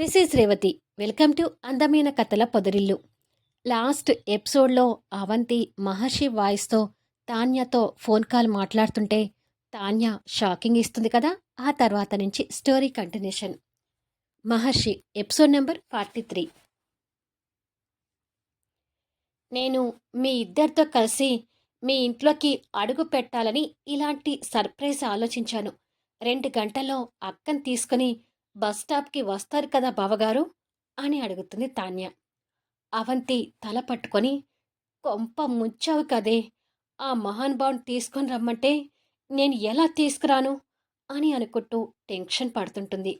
This is Revathi. Welcome to అందమైన కథల పొదరిల్లు. లాస్ట్ ఎపిసోడ్లో అవంతి మహర్షి వాయిస్తో తాన్యతో ఫోన్ కాల్ మాట్లాడుతుంటే తాన్య షాకింగ్ ఇస్తుంది కదా? ఆ తర్వాత నుంచి story continuation. Maharshi episode number forty three. నేను మీ ఇద్దరితో కలిసి మీ ఇంట్లోకి అడుగు పెట్టాలని ఇలాంటి సర్ప్రైజ్ ఆలోచించాను. రెండు గంటల్లో అక్కను తీసుకుని బస్ స్టాప్కి వస్తారు కదా బావగారు? అని అడుగుతుంది తాన్య. అవంతి తల పట్టుకొని కొంప ముంచావు కదే ఆ మహానుభావుని తీసుకొని రమ్మంటే నేను ఎలా తీసుకురాను? అని అనుకుంటూ టెన్షన్ పడుతుంటుంది.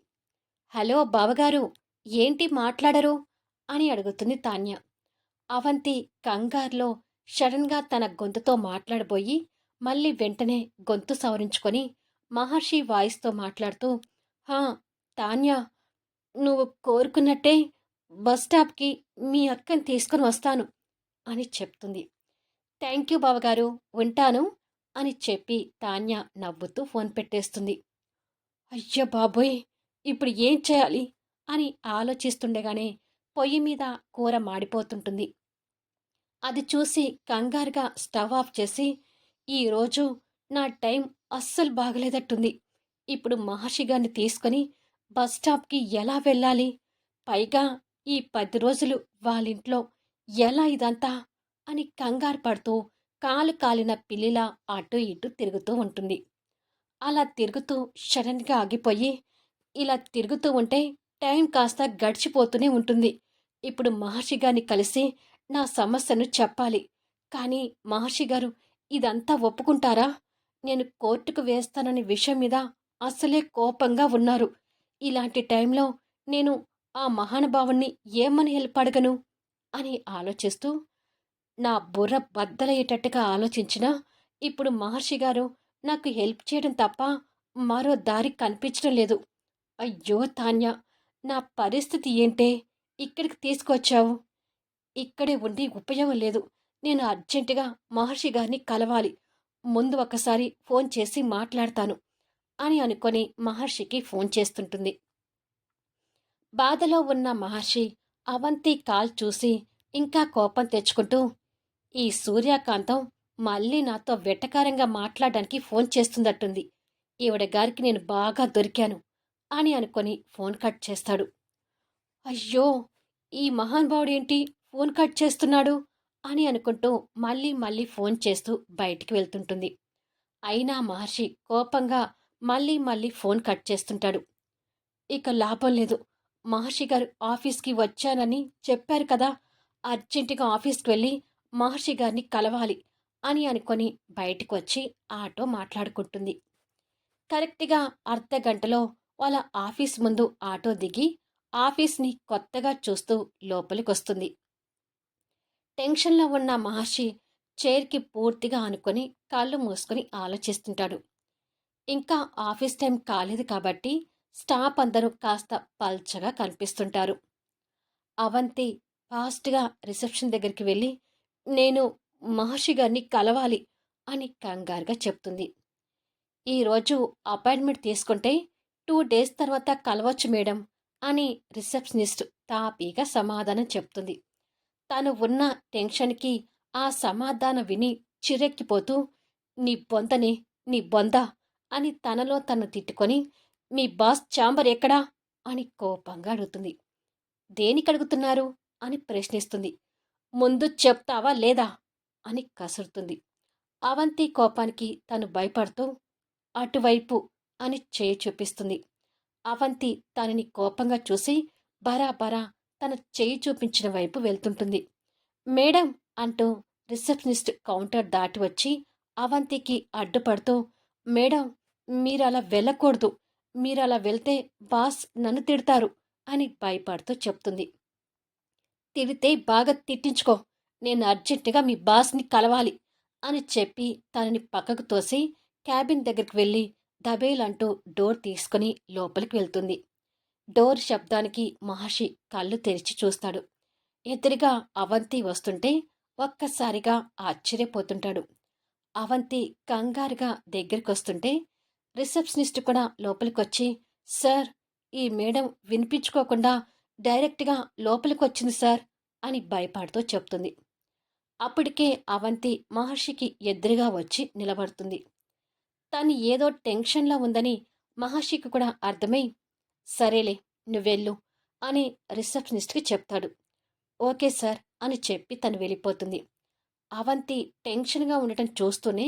హలో బావగారు ఏంటి మాట్లాడరు? అని అడుగుతుంది తాన్య. అవంతి కంగారులో షడన్గా తన గొంతుతో మాట్లాడబోయి మళ్ళీ వెంటనే గొంతు సవరించుకొని మహర్షి వాయిస్తో మాట్లాడుతూ హా తాన్యా నువ్వు కోరుకున్నట్టే బస్ స్టాప్కి మీ అక్కని తీసుకుని వస్తాను అని చెప్తుంది. థ్యాంక్ యూ బావగారు ఉంటాను అని చెప్పి తాన్య నవ్వుతూ ఫోన్ పెట్టేస్తుంది. అయ్యో బాబోయ్ ఇప్పుడు ఏం చేయాలి అని ఆలోచిస్తుండగానే పొయ్యి మీద కూర మాడిపోతుంటుంది. అది చూసి కంగారుగా స్టవ్ ఆఫ్ చేసి ఈరోజు నా టైం అస్సలు బాగలేదట్టుంది. ఇప్పుడు మహర్షి గారిని తీసుకొని బస్ స్టాప్కి ఎలా వెళ్ళాలి? పైగా ఈ పది రోజులు వాళ్ళింట్లో ఎలా ఇదంతా? అని కంగారు పడుతూ కాలు కాలిన పిల్లిలా అటు ఇటు తిరుగుతూ ఉంటుంది. అలా తిరుగుతూ సడన్గా ఆగిపోయి ఇలా తిరుగుతూ ఉంటే టైం కాస్త గడిచిపోతూనే ఉంటుంది. ఇప్పుడు మహర్షి గారిని కలిసి నా సమస్యను చెప్పాలి. కానీ మహర్షి గారు ఇదంతా ఒప్పుకుంటారా? నేను కోర్టుకు వేస్తాననే విషయం మీద అసలే కోపంగా ఉన్నారు. ఇలాంటి టైంలో నేను ఆ మహానుభావుణ్ణి ఏమని హెల్ప్ అడగను? అని ఆలోచిస్తూ నా బుర్ర బద్దలయ్యేటట్టుగా ఆలోచించినా ఇప్పుడు మహర్షి గారు నాకు హెల్ప్ చేయడం తప్ప మరో దారి కనిపించడం లేదు. అయ్యో తాన్య నా పరిస్థితి ఏంటే? ఇక్కడికి తీసుకొచ్చావు. ఇక్కడే ఉండి ఉపయోగం లేదు. నేను అర్జెంటుగా మహర్షి గారిని కలవాలి. ముందు ఒకసారి ఫోన్ చేసి మాట్లాడతాను. అని అనుకొని మహర్షికి ఫోన్ చేస్తుంటుంది. బాధలో ఉన్న మహర్షి అవంతి కాల్ చూసి ఇంకా కోపం తెచ్చుకుంటూ ఈ సూర్యకాంతం మళ్ళీ నాతో వెటకారంగా మాట్లాడడానికి ఫోన్ చేస్తుందట్టుంది. ఈవిడ గారికి నేను బాగా దొరికాను అని అనుకొని ఫోన్ కట్ చేస్తాడు. అయ్యో ఈ మహానుభావుడేంటి ఫోన్ కట్ చేస్తున్నాడు అని అనుకుంటూ మళ్ళీ మళ్ళీ ఫోన్ చేస్తూ బయటికి వెళ్తుంటుంది. అయినా మహర్షి కోపంగా మళ్ళీ మళ్ళీ ఫోన్ కట్ చేస్తుంటాడు. ఇక లాభం లేదు. మహర్షి గారు ఆఫీస్కి వచ్చానని చెప్పారు కదా. అర్జెంటుగా ఆఫీస్కి వెళ్ళి మహర్షి గారిని కలవాలి అని అనుకొని బయటకు వచ్చి ఆటో మాట్లాడుకుంటుంది. కరెక్ట్గా అర్ధ గంటలో వాళ్ళ ఆఫీస్ ముందు ఆటో దిగి ఆఫీస్ని కొత్తగా చూస్తూ లోపలికి వస్తుంది టెన్షన్లో ఉన్న మహర్షి చైర్కి పూర్తిగా అనుకొని కళ్ళు మూసుకొని ఆలోచిస్తుంటాడు. ఇంకా ఆఫీస్ టైం కాలేదు కాబట్టి స్టాఫ్ అందరూ కాస్త పల్చగా కనిపిస్తుంటారు. అవంతి ఫాస్ట్గా రిసెప్షన్ దగ్గరికి వెళ్ళి నేను మహర్షి గారిని కలవాలి అని కంగారుగా చెప్తుంది. ఈరోజు అపాయింట్మెంట్ తీసుకుంటే టూ డేస్ తర్వాత కలవచ్చు మేడం అని రిసెప్షనిస్ట్ తాపీగా సమాధానం చెప్తుంది. తను ఉన్న టెన్షన్కి ఆ సమాధానం విని చిరెక్కిపోతూ నీ బొంతని నీ బొంద అని తనలో తను తిట్టుకొని మీ బాస్ ఛాంబర్ ఎక్కడా? అని కోపంగా అడుగుతుంది. దేనికి అడుగుతున్నారు? అని ప్రశ్నిస్తుంది. ముందు చెప్తావా లేదా? అని కసురుతుంది. అవంతి కోపానికి తను భయపడుతూ అటువైపు అని చేయి చూపిస్తుంది. అవంతి తనని కోపంగా చూసి బరాబరా తన చేయి చూపించిన వైపు వెళ్తుంటుంది. మేడం అంటూ రిసెప్షనిస్ట్ కౌంటర్ దాటి వచ్చి అవంతికి అడ్డుపడుతూ మేడం మీరు అలా వెళ్ళకూడదు. మీరు అలా వెళ్తే బాస్ నన్ను తిడతారు అని భయపడుతూ చెప్తుంది. తిడితే బాగా తిట్టించుకో. నేను అర్జెంటుగా మీ బాస్ని కలవాలి అని చెప్పి తనని పక్కకు తోసి క్యాబిన్ దగ్గరికి వెళ్ళి దబేలంటూ డోర్ తీసుకుని లోపలికి వెళ్తుంది. డోర్ శబ్దానికి మహర్షి కళ్ళు తెరిచి చూస్తాడు. ఎదురుగా అవంతి వస్తుంటే ఒక్కసారిగా ఆశ్చర్యపోతుంటాడు. అవంతి కంగారుగా దగ్గరికి వస్తుంటే రిసెప్షనిస్ట్ కూడా లోపలికొచ్చి సార్ ఈ మేడం వినిపించుకోకుండా డైరెక్ట్గా లోపలికి వచ్చింది సార్ అని భయపడుతూ చెప్తుంది. అప్పటికే అవంతి మహర్షికి ఎదురుగా వచ్చి నిలబడుతుంది. తను ఏదో టెన్షన్లో ఉందని మహర్షికి కూడా అర్థమై సరేలే నువ్వెళ్ళు అని రిసెప్షనిస్ట్కి చెప్తాడు. ఓకే సార్ అని చెప్పి తను వెళ్ళిపోతుంది. అవంతి టెన్షన్గా ఉండటం చూస్తూనే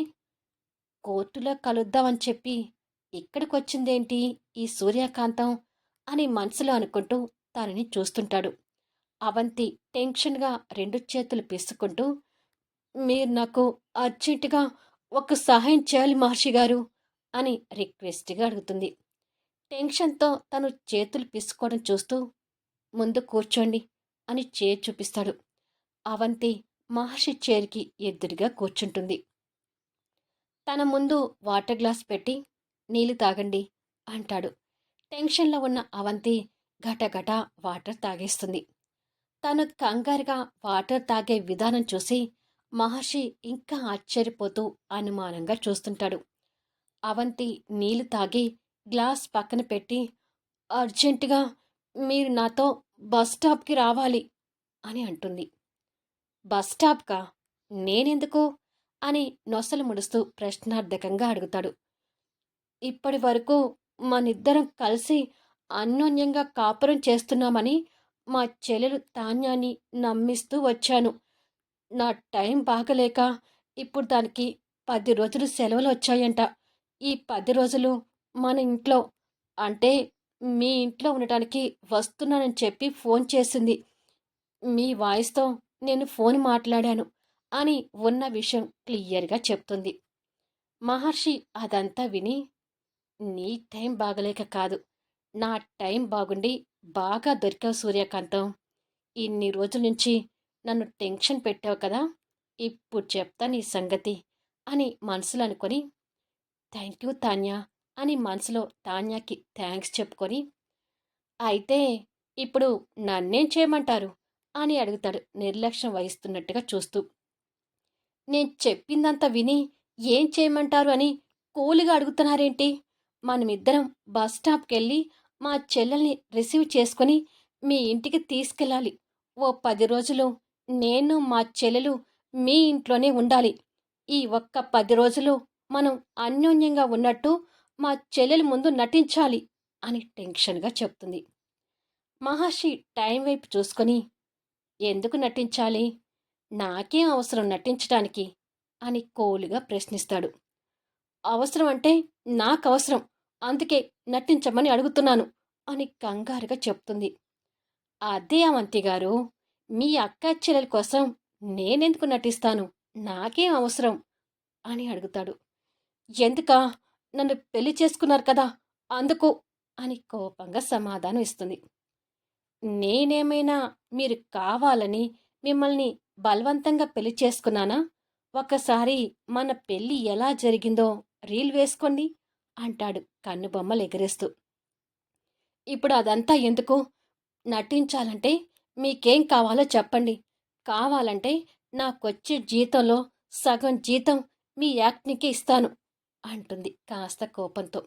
కోర్టులో కలుద్దామని చెప్పి ఇక్కడికి వచ్చిందేంటి ఈ సూర్యకాంతం అని మనసులో అనుకుంటూ తనని చూస్తుంటాడు. అవంతి టెన్షన్గా రెండు చేతులు పిసుకుంటూ మీరు నాకు అర్జెంటుగా ఒక సహాయం చేయాలి మహర్షి గారు అని రిక్వెస్ట్గా అడుగుతుంది. టెన్షన్తో తను చేతులు పిసుకోవడం చూస్తూ ముందు కూర్చోండి అని చేర్ చూపిస్తాడు. అవంతి మహర్షి చేరికి ఎదురుగా కూర్చుంటుంది. తన ముందు వాటర్ గ్లాస్ పెట్టి నీళ్ళు తాగండి అంటాడు. టెన్షన్లో ఉన్న అవంతి గటగట వాటర్ తాగేస్తుంది. తను కంగారుగా వాటర్ తాగే విధానం చూసి మహర్షి ఇంకా ఆశ్చర్యపోతూ అనుమానంగా చూస్తుంటాడు. అవంతి నీళ్ళు తాగి గ్లాస్ పక్కన పెట్టి అర్జెంటుగా మీరు నాతో బస్ స్టాప్కి రావాలి అని అంటుంది. బస్ స్టాప్కా? నేనెందుకు? అని నొసలు ముడుస్తూ ప్రశ్నార్థకంగా అడుగుతాడు. ఇప్పటి వరకు మనిద్దరం కలిసి అన్యోన్యంగా కాపురం చేస్తున్నామని మా చెల్లెలు ధాన్యాన్ని నమ్మిస్తూ వచ్చాను. నా టైం బాగలేక ఇప్పుడు దానికి పది రోజులు సెలవులు వచ్చాయంట. ఈ పది రోజులు మన ఇంట్లో అంటే మీ ఇంట్లో ఉండటానికి వస్తున్నానని చెప్పి ఫోన్ చేసింది. మీ వాయిస్తో నేను ఫోన్ మాట్లాడాను అని ఉన్న విషయం క్లియర్గా చెప్తుంది. మహర్షి అదంతా విని నీ టైం బాగలేక కాదు. నా టైం బాగుండి బాగా దొరికావు సూర్యకాంతం. ఇన్ని రోజుల నుంచి నన్ను టెన్షన్ పెట్టావు కదా ఇప్పుడు చెప్తా నీ సంగతి అని మనసులో అనుకొని థ్యాంక్ యూ తాన్యా అని మనసులో తాన్యాకి థ్యాంక్స్ చెప్పుకొని అయితే ఇప్పుడు నన్నేం చేయమంటారు అని అడుగుతాడు నిర్లక్ష్యం వహిస్తున్నట్టుగా చూస్తూ. నేను చెప్పిందంతా విని ఏం చేయమంటారు అని కూలిగా అడుగుతున్నారేంటి? మనమిద్దరం బస్ స్టాప్కి వెళ్ళి మా చెల్లెల్ని రిసీవ్ చేసుకొని మీ ఇంటికి తీసుకెళ్ళాలి. ఓ పది రోజులు నేను మా చెల్లెలు మీ ఇంట్లోనే ఉండాలి. ఈ ఒక్క పది రోజులు మనం అన్యోన్యంగా ఉన్నట్టు మా చెల్లెలు ముందు నటించాలి అని టెన్షన్గా చెప్తుంది. మహర్షి టైం వైపు చూసుకొని ఎందుకు నటించాలి? నాకేం అవసరం నటించడానికి అని కోలుగా ప్రశ్నిస్తాడు. అవసరం అంటే నాకు అవసరం అందుకే నటించమని అడుగుతున్నాను అని కంగారుగా చెప్తుంది. అదే అవంతి గారు మీ అక్క చెల్లెల కోసం నేనెందుకు నటిస్తాను? నాకేం అవసరం? అని అడుగుతాడు. ఎందుక? నన్ను పెళ్ళి చేసుకున్నారు కదా అందుకు అని కోపంగా సమాధానం ఇస్తుంది. నేనేమైనా మీరు కావాలని మిమ్మల్ని బలవంతంగా పెళ్ళి చేసుకున్నానా? ఒకసారి మన పెళ్ళి ఎలా జరిగిందో రీల్ వేసుకోండి. అంటాడు కన్నుబొమ్మలు ఎగరేస్తూ. ఇప్పుడు అదంతా ఎందుకు? నటించాలంటే మీకేం కావాలో చెప్పండి. కావాలంటే నాకొచ్చే జీతంలో సగం జీతం మీ యాక్ట్నికి ఇస్తాను అంటుంది కాస్త కోపంతో.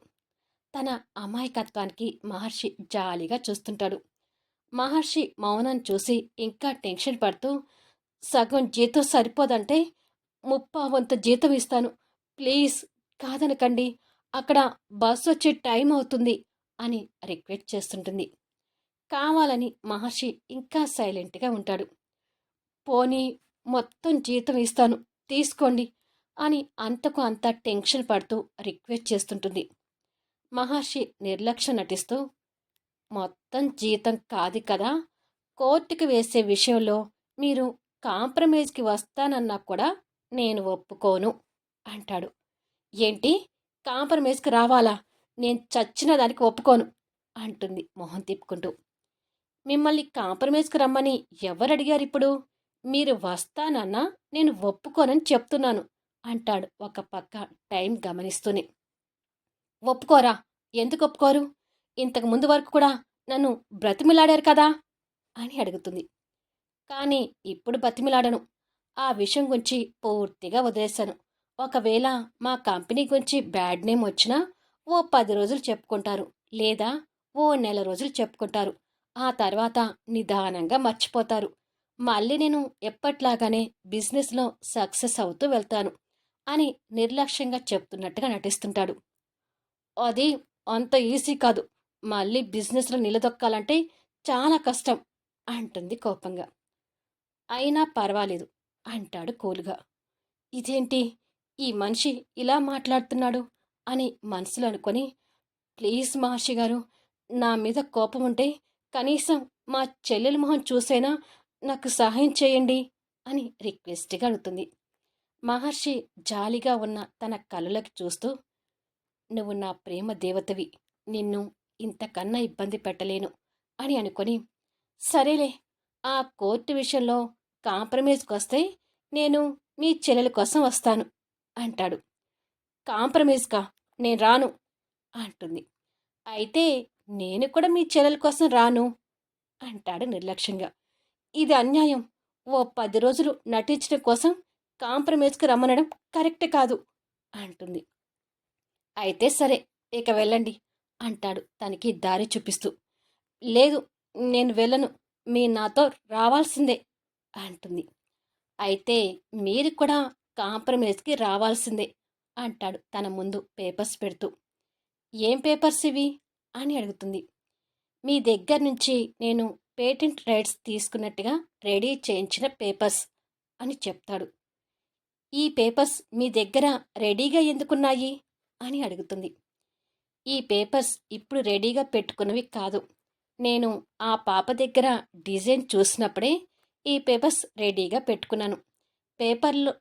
తన అమాయకత్వానికి మహర్షి జాలిగా చూస్తుంటాడు. మహర్షి మౌనం చూసి ఇంకా టెన్షన్ పడుతూ సగం జీతం సరిపోదంటే ముప్పావంత జీతం ఇస్తాను. ప్లీజ్ కాదనకండి. అక్కడ బస్ వచ్చే టైం అవుతుంది అని రిక్వెస్ట్ చేస్తుంటుంది. కావాలని మహర్షి ఇంకా సైలెంట్గా ఉంటాడు. పోనీ మొత్తం జీతం ఇస్తాను తీసుకోండి అని అంతకు అంత టెన్షన్ పడుతూ రిక్వెస్ట్ చేస్తుంటుంది. మహర్షి నిర్లక్ష్యం నటిస్తూ మొత్తం జీతం కాదు కదా కోర్టుకి వేసే విషయంలో మీరు కాంప్రమైజ్కి వస్తానన్నా కూడా నేను ఒప్పుకోను అంటాడు. ఏంటి? కాంప్రమైజ్కి రావాలా? నేను చచ్చిన దానికి ఒప్పుకోను అంటుంది మొహం తిప్పుకుంటూ. మిమ్మల్ని కాంప్రమైజ్కి రమ్మని ఎవరు అడిగారు ఇప్పుడు? మీరు వస్తానన్నా నేను ఒప్పుకోనని చెప్తున్నాను అంటాడు ఒక పక్క టైం గమనిస్తూనే. ఒప్పుకోరా? ఎందుకు ఒప్పుకోరు? ఇంతకు ముందు వరకు కూడా నన్ను బ్రతిమిలాడారు కదా? అని అడుగుతుంది. కానీ ఇప్పుడు బతిమిలాడను ఆ విషయం గురించి పూర్తిగా వదిలేశాను. ఒకవేళ మా కంపెనీ గురించి బ్యాడ్ నేమ్ వచ్చినా ఓ పది రోజులు చెప్పుకుంటారు లేదా ఓ నెల రోజులు చెప్పుకుంటారు. ఆ తర్వాత నిదానంగా మర్చిపోతారు. మళ్ళీ నేను ఎప్పట్లాగానే బిజినెస్లో సక్సెస్ అవుతూ వెళ్తాను అని నిర్లక్ష్యంగా చెప్తున్నట్టుగా నటిస్తుంటాడు. అది అంత ఈజీ కాదు. మళ్ళీ బిజినెస్లో నిలదొక్కాలంటే చాలా కష్టం అంటుంది కోపంగా. అయినా పర్వాలేదు అంటాడు కూలుగా. ఇదేంటి? ఈ మనిషి ఇలా మాట్లాడుతున్నాడు అని మనసులో అనుకొని ప్లీజ్ మహర్షి గారు నా మీద కోపం ఉంటే కనీసం మా చెల్లెల మొహం చూసైనా నాకు సహాయం చేయండి అని రిక్వెస్ట్గా అడుగుతుంది. మహర్షి జాలిగా ఉన్న తన కళ్ళలోకి చూస్తూ నువ్వు నా ప్రేమ దేవతవి. నిన్ను ఇంతకన్నా ఇబ్బంది పెట్టలేను అని అనుకొని సరేలే ఆ కోర్టు విషయంలో కాంప్రమైజ్కి వస్తే నేను మీ చెల్లెల కోసం వస్తాను. అంటాడు. కాంప్రమైజ్కా? నేను రాను. అంటుంది. అయితే నేను కూడా మీ చెల్లెల కోసం రాను. అంటాడు నిర్లక్ష్యంగా. ఇది అన్యాయం. ఓ పది రోజులు నటించడం కోసం కాంప్రమైజ్కి రమ్మనడం కరెక్ట్ కాదు. అంటుంది. అయితే సరే ఇక వెళ్ళండి. అంటాడు తనకి దారి చూపిస్తూ. లేదు నేను వెళ్ళను. మీ నాతో రావాల్సిందే. అంటుంది. అయితే మీరు కూడా కాంప్రమైజ్కి రావాల్సిందే అంటాడు తన ముందు పేపర్స్ పెడుతూ. ఏం పేపర్స్ ఇవి? అని అడుగుతుంది. మీ దగ్గర నుంచి నేను పేటెంట్ రైట్స్ తీసుకున్నట్టుగా రెడీ చేయించిన పేపర్స్ అని చెప్తాడు. ఈ పేపర్స్ మీ దగ్గర రెడీగా ఎందుకున్నాయి? అని అడుగుతుంది. ఈ పేపర్స్ ఇప్పుడు రెడీగా పెట్టుకున్నవి కాదు. నేను ఆ పాప దగ్గర డిజైన్ చూసినప్పుడే ఈ పేపర్స్ రెడీగా పెట్టుకున్నాను. పేపర్లు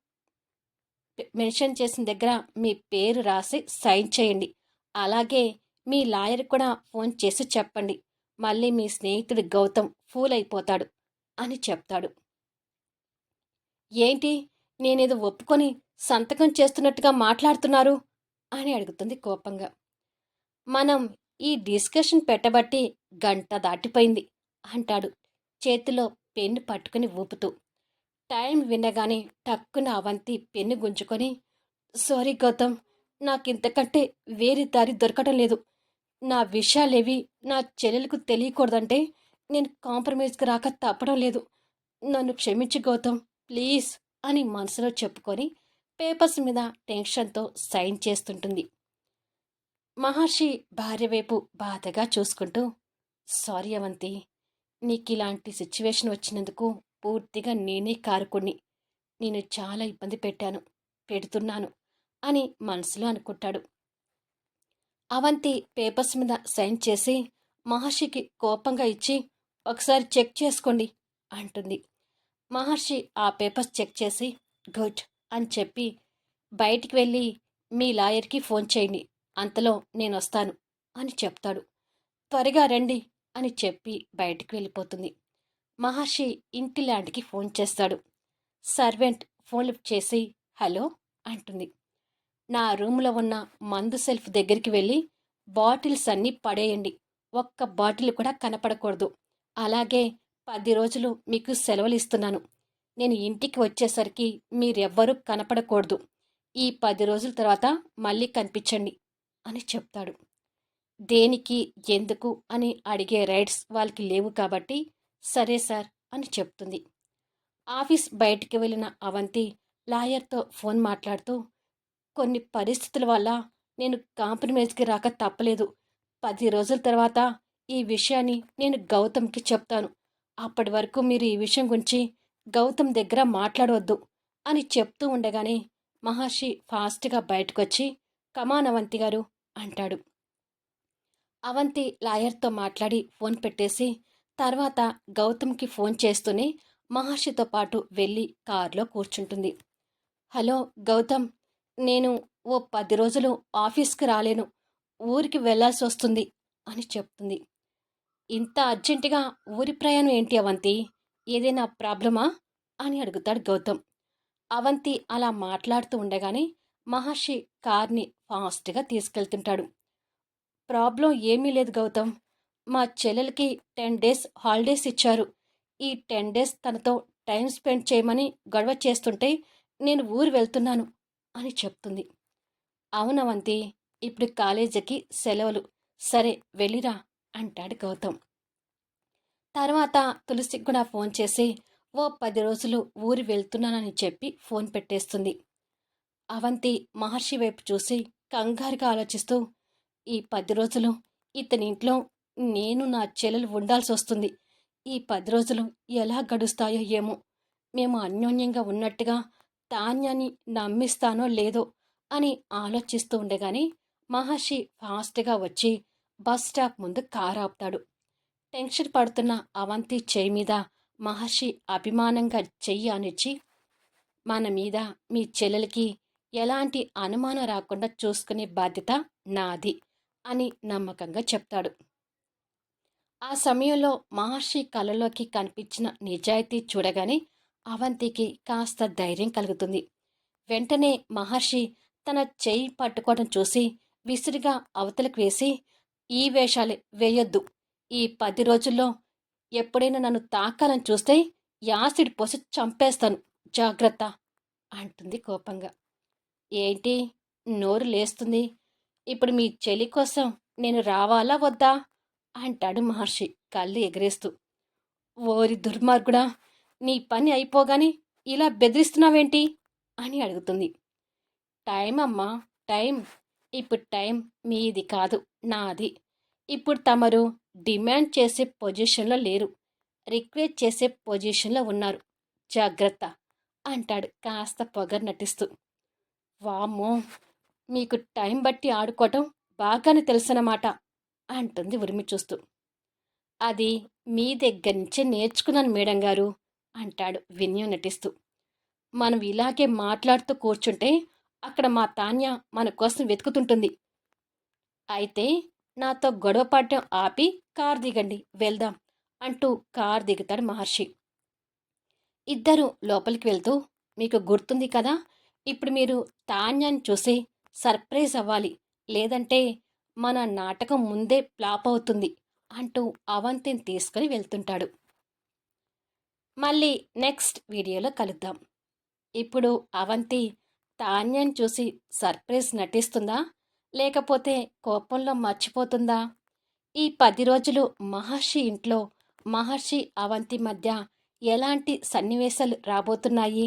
మెన్షన్ చేసిన దగ్గర మీ పేరు రాసి సైన్ చేయండి. అలాగే మీ లాయర్ కూడా ఫోన్ చేసి చెప్పండి. మళ్ళీ మీ స్నేహితుడు గౌతమ్ ఫూల్ అయిపోతాడు అని చెప్తాడు. ఏంటి? నేనేదో ఒప్పుకొని సంతకం చేస్తున్నట్టుగా మాట్లాడుతున్నారు? అని అడుగుతుంది కోపంగా. మనం ఈ డిస్కషన్ పెట్టబట్టి గంట దాటిపోయింది అంటాడు. చేతిలో పెన్ను పట్టుకుని ఊపుతూ. టైం వినగానే టక్కున అవంతి పెన్ను గుంజుకొని సారీ గౌతమ్ నాకింతకంటే వేరే దారి దొరకటం లేదు. నా విషయాలేవి నా చెల్లెలకు తెలియకూడదంటే నేను కాంప్రమైజ్కి రాక తప్పడం లేదు. నన్ను క్షమించి గౌతమ్ ప్లీజ్ అని మనసులో చెప్పుకొని పేపర్స్ మీద టెన్షన్తో సైన్ చేస్తుంటుంది. మహర్షి భార్య వైపు బాధగా చూసుకుంటూ సారీ అవంతి నీకు ఇలాంటి సిచ్యువేషన్ వచ్చినందుకు పూర్తిగా నేనే కారుకుని నేను చాలా ఇబ్బంది పెట్టాను పెడుతున్నాను అని మనసులో అనుకుంటాడు. అవంతి పేపర్స్ మీద సైన్ చేసి మహర్షికి కోపంగా ఇచ్చి ఒకసారి చెక్ చేసుకోండి అంటుంది. మహర్షి ఆ పేపర్స్ చెక్ చేసి గుడ్ అని చెప్పి బయటికి వెళ్ళి మీ లాయర్కి ఫోన్ చేయండి అంతలో నేను వస్తాను అని చెప్తాడు. త్వరగా రండి అని చెప్పి బయటికి వెళ్ళిపోతుంది. మహర్షి ఇంటి ల్యాండ్కి ఫోన్ చేస్తాడు. సర్వెంట్ ఫోన్ లిఫ్ట్ చేసి హలో అంటుంది. నా రూమ్లో ఉన్న మందు సెల్ఫ్ దగ్గరికి వెళ్ళి బాటిల్స్ అన్నీ పడేయండి. ఒక్క బాటిల్ కూడా కనపడకూడదు. అలాగే పది రోజులు మీకు సెలవులు ఇస్తున్నాను. నేను ఇంటికి వచ్చేసరికి మీరెవ్వరూ కనపడకూడదు. ఈ పది రోజుల తర్వాత మళ్ళీ కనిపించండి అని చెప్తాడు. దేనికి ఎందుకు అని అడిగే రైట్స్ వాళ్ళకి లేవు కాబట్టి సరే సార్ అని చెప్తుంది. ఆఫీస్ బయటికి వెళ్ళిన అవంతి లాయర్తో ఫోన్ మాట్లాడుతూ కొన్ని పరిస్థితుల వల్ల నేను కాంప్రమైజ్కి రాక తప్పలేదు. పది రోజుల తర్వాత ఈ విషయాన్ని నేను గౌతమ్కి చెప్తాను. అప్పటి వరకు మీరు ఈ విషయం గురించి గౌతమ్ దగ్గర మాట్లాడవద్దు అని చెప్తూ ఉండగానే మహర్షి ఫాస్ట్గా బయటకొచ్చి కమాన్ అవంతి గారు అంటాడు. అవంతి లాయర్తో మాట్లాడి ఫోన్ పెట్టేసి తర్వాత గౌతమ్కి ఫోన్ చేస్తూనే మహర్షితో పాటు వెళ్ళి కారులో కూర్చుంటుంది. హలో గౌతమ్ నేను ఓ పది రోజులు ఆఫీస్కి రాలేను ఊరికి వెళ్ళాల్సి వస్తుంది అని చెప్తుంది. ఇంత అర్జెంటుగా ఊరి ప్రయాణం ఏంటి అవంతి? ఏదైనా ప్రాబ్లమా? అని అడుగుతాడు గౌతమ్. అవంతి అలా మాట్లాడుతూ ఉండగానే మహర్షి కార్ని ఫాస్ట్గా తీసుకెళ్తుంటాడు. ప్రాబ్లం ఏమీ లేదు గౌతమ్ మా చెల్లెలకి టెన్ డేస్ హాలిడేస్ ఇచ్చారు. ఈ టెన్ డేస్ తనతో టైం స్పెండ్ చేయమని గొడవ చేస్తుంటే నేను ఊరు వెళ్తున్నాను అని చెప్తుంది. అవునవంతి ఇప్పుడు కాలేజీకి సెలవులు. సరే వెళ్ళిరా అంటాడు గౌతమ్. తర్వాత తులసికి కూడా ఫోన్ చేసి ఓ పది రోజులు ఊరి వెళ్తున్నానని చెప్పి ఫోన్ పెట్టేస్తుంది. అవంతి మహర్షి వైపు చూసి కంగారుగా ఆలోచిస్తూ ఈ పది రోజులు ఇతని ఇంట్లో నేను నా చెల్లెలు ఉండాల్సి వస్తుంది ఈ పది రోజులు ఎలా గడుస్తాయో ఏమో. మేము అన్యోన్యంగా ఉన్నట్టుగా తాన్యాన్ని నమ్మిస్తానో లేదో అని ఆలోచిస్తూ ఉండగానే మహర్షి ఫాస్ట్గా వచ్చి బస్ స్టాప్ ముందు కారు ఆపుతాడు. టెన్షన్ పడుతున్న అవంతి చేయి మీద మహర్షి అభిమానంగా చెయ్యి అనిచ్చి మన మీద మీ చెల్లెలకి ఎలాంటి అనుమానం రాకుండా చూసుకునే బాధ్యత నాది అని నమ్మకంగా చెప్తాడు. ఆ సమయంలో మహర్షి కలలోకి కనిపించిన నిజాయితీ చూడగానే అవంతికి కాస్త ధైర్యం కలుగుతుంది. వెంటనే మహర్షి తన చేయి పట్టుకోవడం చూసి విసిరిగా అవతలకు వేసి ఈ వేషాలే వేయొద్దు. ఈ పది రోజుల్లో ఎప్పుడైనా నన్ను తాకాలని చూస్తే యాసిడ్ పోసి చంపేస్తాను. జాగ్రత్త అంటుంది కోపంగా. ఏంటి? నోరు లేస్తుంది. ఇప్పుడు మీ చెలి కోసం నేను రావాలా వద్దా? అంటాడు మహర్షి కళ్ళు ఎగరేస్తూ. ఓరి దుర్మార్గుడా నీ పని అయిపోగానే ఇలా బెదిరిస్తున్నావేంటి? అని అడుగుతుంది. టైం అమ్మా టైం ఇప్పుడు టైం మీది కాదు నాది. ఇప్పుడు తమరు డిమాండ్ చేసే పొజిషన్లో లేరు రిక్వెస్ట్ చేసే పొజిషన్లో ఉన్నారు. జాగ్రత్త అంటాడు కాస్త పొగర్ నటిస్తూ. వామ్మో మీకు టైం బట్టి ఆడుకోవటం బాగానే తెలుసన్నమాట. అంటుంది ఉరిమి చూస్తూ అది మీ దగ్గర నుంచే నేర్చుకున్నాను మేడం గారు అంటాడు వినయం నటిస్తూ. మనం ఇలాగే మాట్లాడుతూ కూర్చుంటే అక్కడ మా తాన్య మన కోసం వెతుకుతుంటుంది. అయితే నాతో గొడవ పడటం ఆపి కార్ దిగండి వెళ్దాం అంటూ కార్ దిగుతాడు మహర్షి. ఇద్దరు లోపలికి వెళ్తూ మీకు గుర్తుంది కదా ఇప్పుడు మీరు తాన్యాన్ని చూసి సర్ప్రైజ్ అవ్వాలి లేదంటే మన నాటకం ముందే ఫ్లాప్ అవుతుంది అంటూ అవంతిని తీసుకుని వెళ్తుంటాడు. మళ్ళీ నెక్స్ట్ వీడియోలో కలుద్దాం. ఇప్పుడు అవంతి తాన్యాన్ని చూసి సర్ప్రైజ్ నటిస్తుందా? లేకపోతే కోపంలో మర్చిపోతుందా? ఈ పది రోజులు మహర్షి ఇంట్లో మహర్షి అవంతి మధ్య ఎలాంటి సన్నివేశాలు రాబోతున్నాయి?